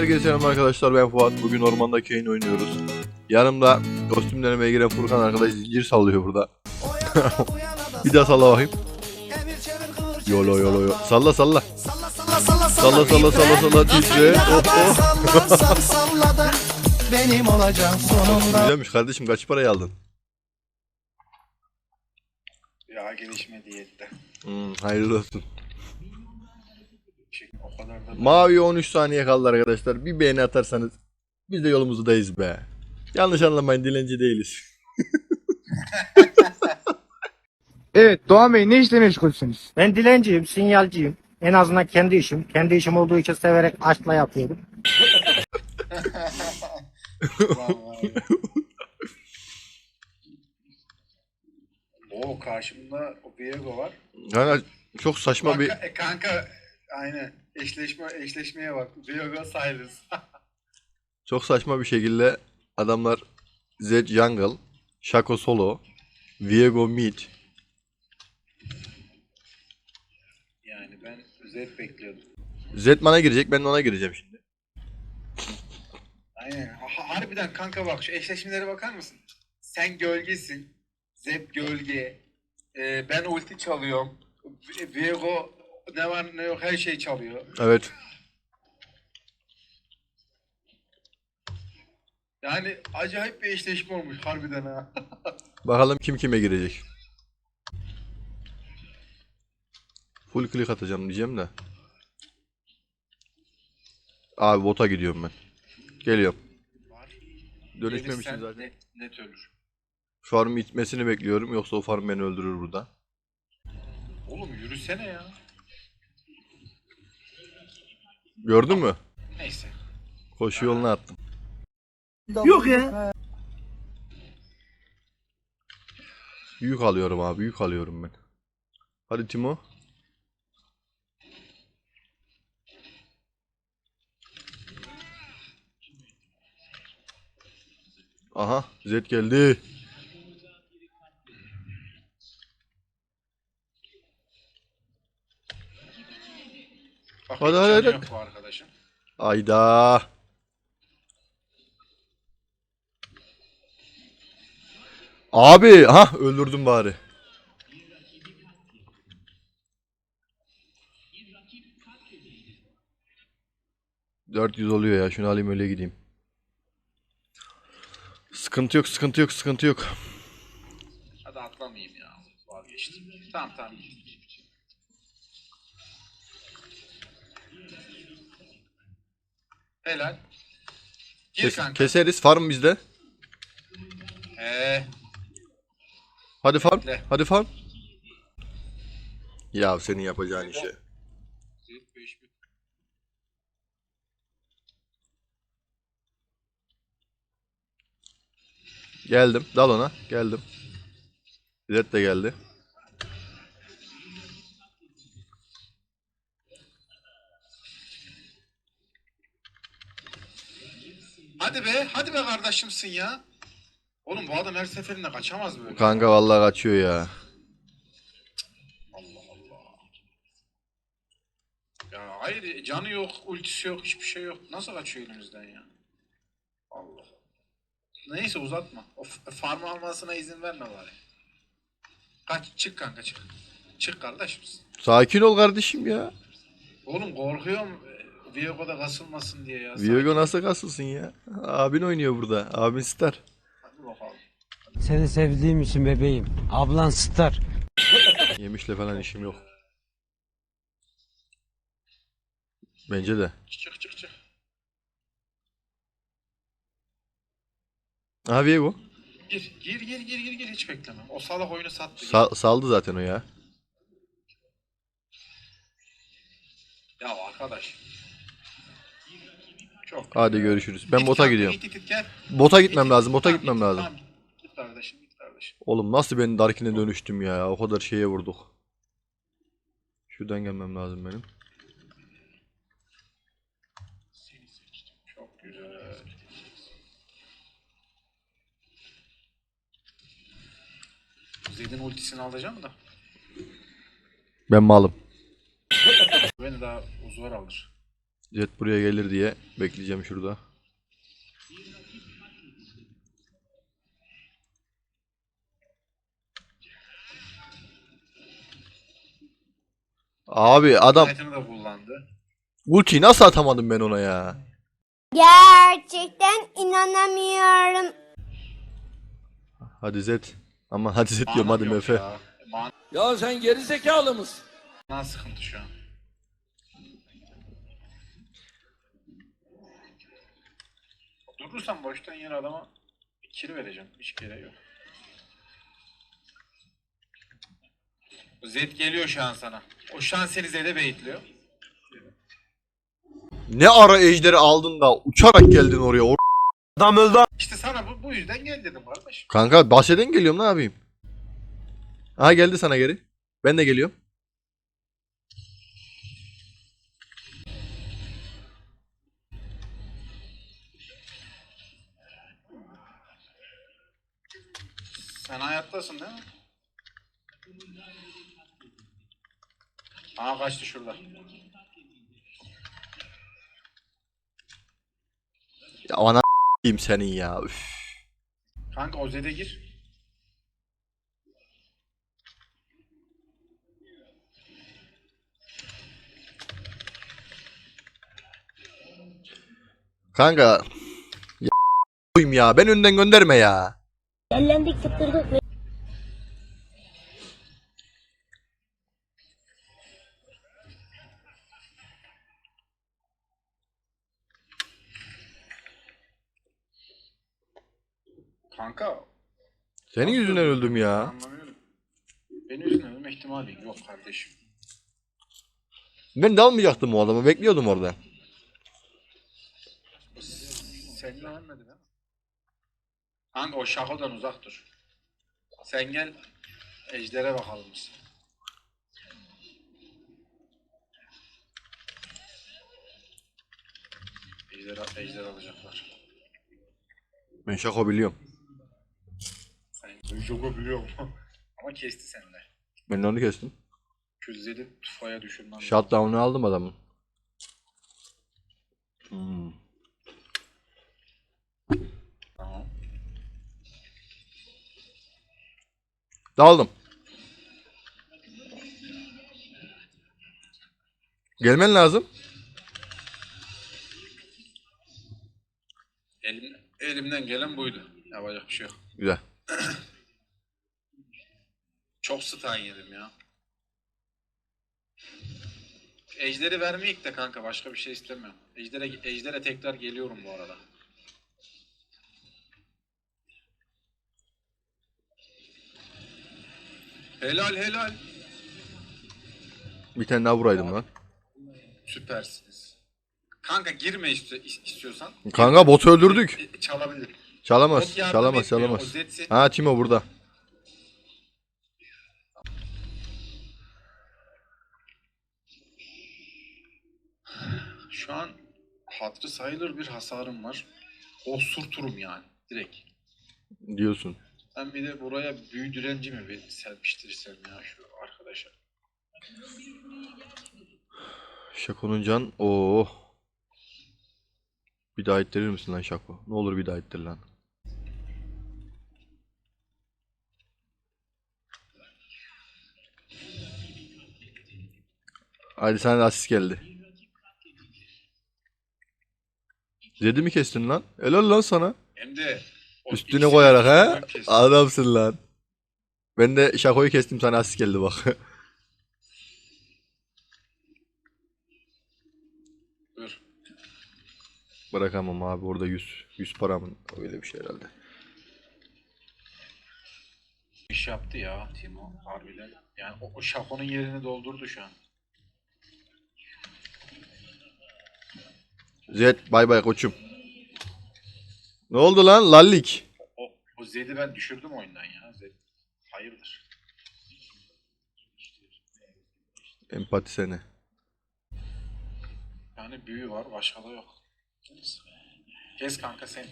Herkese selam arkadaşlar ben Fuat. Bugün ormanda Kane oynuyoruz. Yanımda kostüm denemeye giren Furkan arkadaş zincir sallıyor burada. bir daha salla bakayım. Yolo yolo yolo. Salla salla. Salla Salla salla salla salla titre. Oh oh. salladı benim sonunda. Güzelmiş kardeşim kaç parayı aldın? Ya gelişme diyette. Hmm, hayırlı olsun. Şey, o kadar da Mavi 13 saniye kaldı arkadaşlar. Bir beğeni atarsanız biz de yolumuzdayız be. Yanlış anlamayın dilenci değiliz. Evet Doğan Bey ne işle meşgulsünüz? Ben dilenciyim, sinyalciyim. En azından kendi işim. Kendi işim olduğu için severek aşkla yapıyorum. Oo karşımda o Viego var. Yani çok saçma bir Kanka, e, kanka aynen eşleşme eşleşmeye bak. Viego Silas. Çok saçma bir şekilde adamlar Zed Jungle, Shaco Solo, Viego Mid. yani ben Zed bekliyordum. Zed bana girecek ben de ona gireceğim şimdi. Aynen. Ha- harbiden kanka bak şu eşleşmelere bakar mısın? Sen gölgesin. Zed gölge. Ee, ben ulti çalıyorum. Vi- Viego ne var ne yok her şey çalıyor. Evet. Yani acayip bir eşleşme olmuş harbiden ha. Bakalım kim kime girecek. Full click atacağım diyeceğim de. Abi bota gidiyorum ben. Geliyorum. Var. Dönüşmemişim Gelirsen zaten. Net, net ölür. Farm itmesini bekliyorum yoksa o farm beni öldürür burada. Oğlum yürüsene ya. Gördün mü? Neyse. Koşu yoluna attım. Yok ya. Yük alıyorum abi, yük alıyorum ben. Hadi Timo. Aha, Zed geldi. Hadi, hadi, hadi. yok bu arkadaşım. Ayda. Abi, ha öldürdüm bari. ...400 oluyor ya. Şunu alayım öyle gideyim. Sıkıntı yok, sıkıntı yok, sıkıntı yok. Hadi atlamayayım ya. Vazgeçtim. Tamam tamam. Helal. Gir Kes- kanka. keseriz. Farm bizde. Ee, Hadi farm. Bekle. Hadi farm. Ya senin yapacağın işe. Beş Geldim. Dal ona. Geldim. Zed de geldi. Hadi be, kardeşimsin ya. Oğlum bu adam her seferinde kaçamaz böyle. Kanka vallahi kaçıyor ya. Allah Allah. Ya hayır canı yok, ultisi yok, hiçbir şey yok. Nasıl kaçıyor elimizden ya? Allah. Neyse uzatma. O farm almasına izin verme bari. Kaç, çık kanka çık. Çık kardeşim. Sakin ol kardeşim ya. Oğlum korkuyorum. Viego'da kasılmasın diye ya. Viego nasıl kasılsın ya? Abin oynuyor burada. Abin star. Hadi bakalım. Seni sevdiğim için bebeğim. Ablan star. Yemişle falan işim yok. Bence de. Çık çık çık. Aha Viego. Gir gir gir gir gir gir hiç bekleme. O salak oyunu sattı. Sa- saldı zaten o ya. Ya arkadaş. Çok Hadi görüşürüz. Ben bota gidiyorum. Bota gitmem Git, lazım. Bota gitmem git, lazım. Git kardeşim git kardeşim. Oğlum nasıl ben Darkin'e dönüştüm ya? O kadar şeye vurduk. Şuradan gelmem lazım benim. Zed'in ultisini alacağım da. Ben malım. Beni daha uzvar alır. Jet buraya gelir diye bekleyeceğim şurada. Abi adam Knight'ını da kullandı. ultiyi nasıl atamadım ben ona ya? Gerçekten inanamıyorum. Hadi Zed. Aman hadi Zed diyorum hadi yok Mefe. Ya. Mana Ya sen geri zekalı mısın? sıkıntı şu an. Durursan boştan yine adama kill vereceğim. Hiç gereği yok. Zed geliyor şu an sana. O şu an seni Zed'e beyitliyor. Ne ara ejderi aldın da uçarak geldin oraya. Or- İşte sana bu, bu yüzden gel dedim kardeş. Kanka bahçeden geliyorum ne yapayım? Aha geldi sana geri. Ben de geliyorum. Sen hayattasın değil mi? Aa kaçtı şurada. Ya ana diyeyim senin ya. Üf. Kanka o Zed'e gir. Kanka ya ya. Ben önden gönderme ya. Ellendik sıktırdık. Kanka Senin yüzünden öldüm ya. anlamıyorum. Benim yüzümden ölme ihtimali yok kardeşim. Ben de almayacaktım o adamı. Bekliyordum orada. Seninle ölmedi? Kanka o şakodan uzak dur. Sen gel Ejder'e bakalım biz. Ejder, ejder alacaklar. Ben şako biliyorum. Sen çok biliyor mu? Ama kesti sende. Ben onu kestim. Küzeli tufaya düşürmem. Shutdown'u aldım adamın. Hmm. Daldım. Gelmen lazım. Elim, elimden gelen buydu. Yapacak bir şey yok. Güzel. Çok stun yedim ya. Ejder'i vermeyek de kanka başka bir şey istemiyorum. Ejder'e Ejder'e tekrar geliyorum bu arada. Helal helal. Bir tane daha vuraydım lan. Süpersiniz. Kanka girme iste- is- istiyorsan. Kanka botu öldürdük. E, Çalabilir. Çalamaz. Bot yardım Çalamaz. etmiyor, Çalamaz. Ha Timo burada. Şu an hatırı sayılır bir hasarım var. Osurturum yani direkt. Diyorsun. Ben bir de buraya büyü direnci mi bir serpiştirsem ya şu arkadaşa. Şako'nun can. Oo. Bir daha ittirir misin lan Şako? Ne olur bir daha ittir lan. Hadi sana da asist geldi. Zed'i mi kestin lan? Helal lan sana. Hem de Üstüne koyarak ha? Adamsın lan. Ben de Şako'yu kestim sana asist geldi bak. Dur. Bırakamam abi orada 100 100 paramın öyle bir şey herhalde. İş yaptı ya Timo harbiden. Yani o, o şakonun yerini doldurdu şu an. Zed bay bay koçum. Ne oldu lan lallik? O, o Zed'i ben düşürdüm oyundan ya. Zed hayırdır. Empati seni. Yani büyü var başka da yok. Kes kanka sen.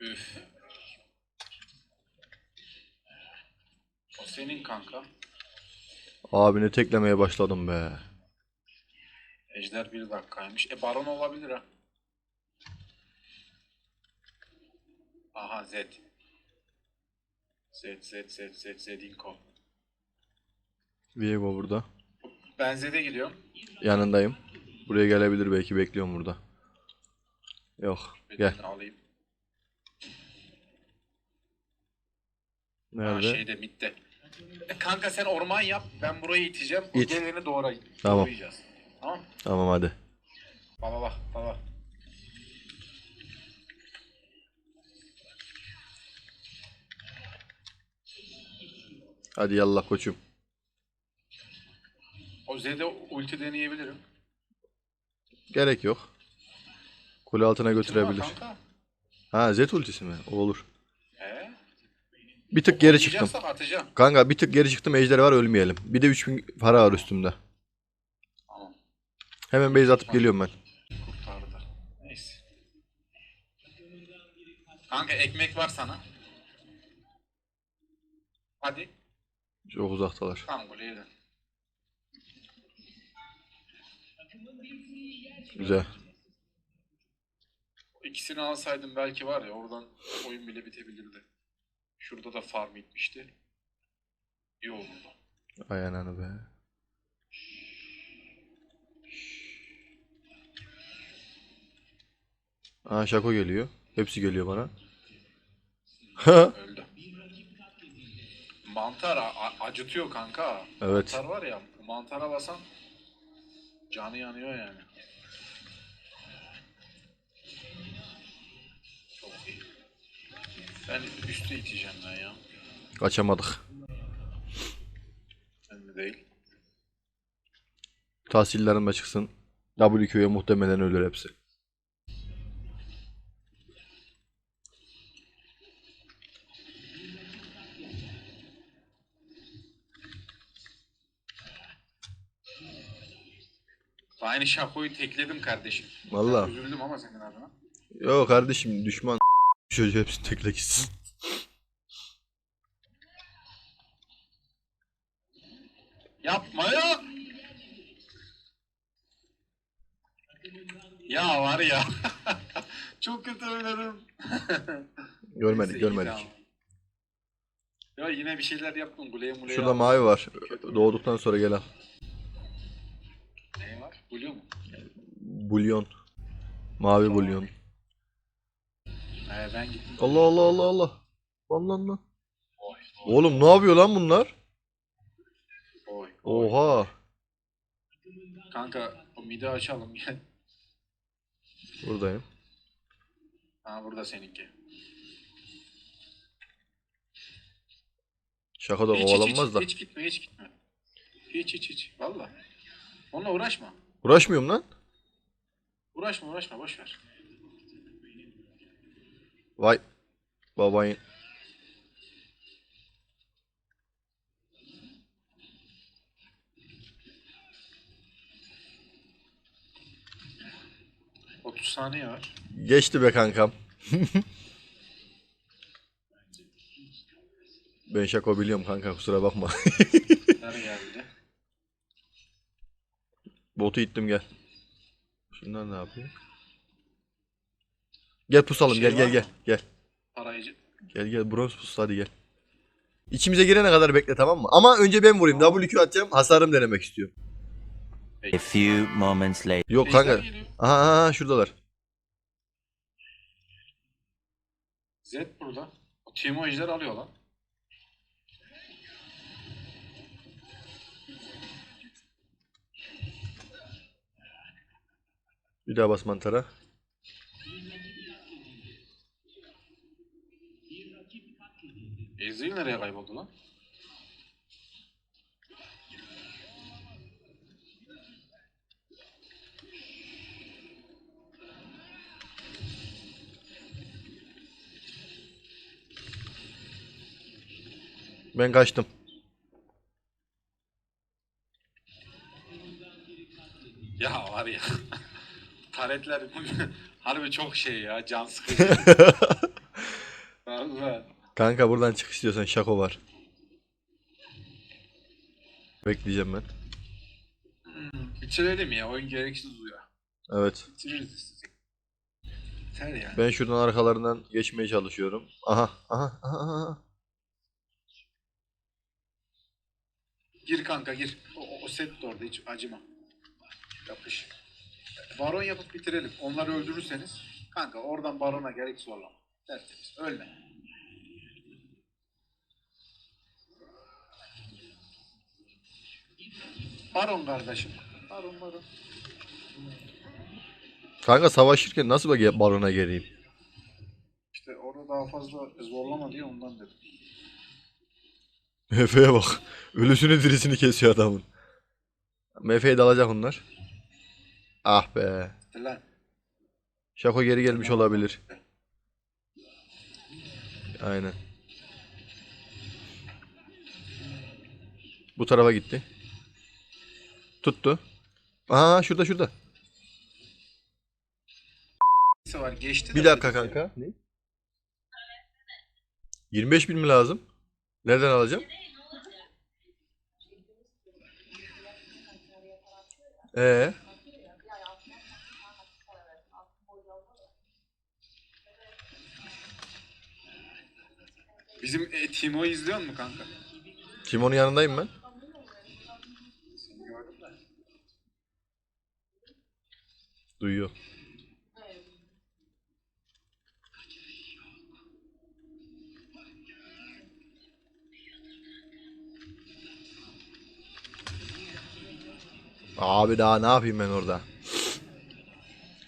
Üf. O senin kanka. Abini teklemeye başladım be. Ejder bir dakikaymış. E baron olabilir ha. Aha Z. Z Z Z Z Zedinko. Viego burada. Ben Z'de gidiyorum. Yanındayım. Buraya gelebilir belki bekliyorum burada. Yok. Gel. Bedenini alayım. Ha, Nerede? şeyde midde. E, kanka sen orman yap. Ben burayı iteceğim. İt. geleni doğra. Tamam. doğrayacağız. Tamam. Hadi. Baba bak baba. Hadi yallah koçum. O Z'de ulti deneyebilirim. Gerek yok. Kule altına götürebilir. Kanka. Ha Z ultisi mi? O olur. Bir tık geri çıktım. Atacağım. Kanka bir tık geri çıktım ejder var ölmeyelim. Bir de 3000 para var üstümde. Hemen base atıp geliyorum ben. Kurtardı. Neyse. Kanka ekmek var sana. Hadi. Çok uzaktalar. Dön. Güzel. İkisini alsaydım belki var ya oradan oyun bile bitebilirdi. Şurada da farm itmişti. İyi olurdu. Ay ananı be. Aa Şako geliyor. Hepsi geliyor bana. Öldü. Mantar a- acıtıyor kanka. Evet. Mantar var ya mantara basan canı yanıyor yani. Çok iyi. Ben üstü iteceğim ben ya. Kaçamadık. Ben de değil. Tahsillerim çıksın. WQ'ya muhtemelen ölür hepsi. Aynı şakoyu tekledim kardeşim. Valla. Üzüldüm ama senin adına. Yo kardeşim düşman çocuğu hepsini tekle gitsin. Yapma ya. Ya var ya. Çok kötü oynadım. Görmedik Neyse, iyi görmedik. Ya yine bir şeyler yaptım. Kuleye muleye Şurada aldım. mavi var. Doğduktan sonra gel al. Blue mu? Bulyon. Mavi bulyon. Ee, ben gittim. Allah Allah Allah Allah. Lan lan lan. Oy, Oğlum ne yapıyor lan bunlar? oy. Oha. Kanka o midi açalım gel. Buradayım. Ha burada seninki. Şaka da hiç, kovalanmaz hiç, da. hiç gitme hiç gitme. Hiç hiç hiç. Valla. Onunla uğraşma. Uğraşmıyorum lan. Uğraşma uğraşma boş ver. Vay. Babayın. Otuz saniye var. Geçti be kankam. ben şako biliyorum kanka kusura bakma. Geldi? Botu ittim gel. Şunlar ne yapıyor? Gel pusalım Şey gel gel gel gel. Parayıcı. Gel gel bronz pus hadi gel. İçimize girene kadar bekle tamam mı? Ama önce ben vurayım. WQ atacağım. Hasarım denemek istiyorum. A few moments later. Yok kanka. aha, aha şuradalar. Z burada. O Timo Ejder alıyor lan. Bir daha bas mantara. Ezreal nereye kayboldu lan? Ben kaçtım. Ya var ya. Taretler harbi çok şey ya. Can sıkıcı. Kanka buradan çık istiyorsan şako var. Bekleyeceğim ben. Bitirelim ya oyun gereksiz uya. Evet. Bitiririz istedik. Yani. Ben şuradan arkalarından geçmeye çalışıyorum. Aha, aha, aha, aha. Gir kanka gir. O- o set de orada hiç acıma. Yapış. Baron yapıp bitirelim. Onları öldürürseniz kanka oradan barona gerek zorlama. Tertemiz. Ölme. Baron kardeşim. Baron baron. Kanka savaşırken nasıl bak barona geleyim? İşte orada daha fazla zorlama diye ondan dedim. Efe'ye bak. Ölüsünü dirisini kesiyor adamın. Mefe'ye dalacak onlar. Ah be. Lan. Şako geri gelmiş olabilir. Aynen. Bu tarafa gitti. Tuttu. Aha şurada şurada. Var geçti Bir dakika kanka. Ne? 25 bin mi lazım? Nereden alacağım? Ee, Bizim e, Timo'yu izliyor mu kanka? Timon'un yanındayım ben. Seni gördüm de. Duyuyor. Abi daha ne yapayım ben orada?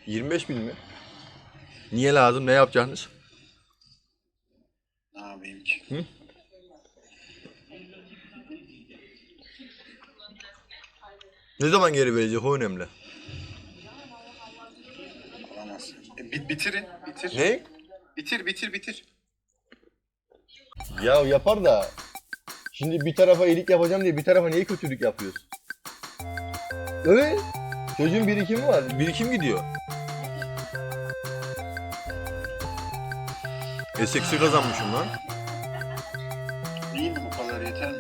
25 bin mi? Niye lazım? Ne yapacaksınız? Ne? Hı? Zaman geri verecek o önemli. E, bit bitirin. Bitir. Ne? Bitir bitir bitir. Ya yapar da şimdi bir tarafa iyilik yapacağım diye bir tarafa niye kötülük yapıyoruz? Evet. Çocuğun birikimi var. Birikim gidiyor. Esseks'i kazanmışım lan. করেছেন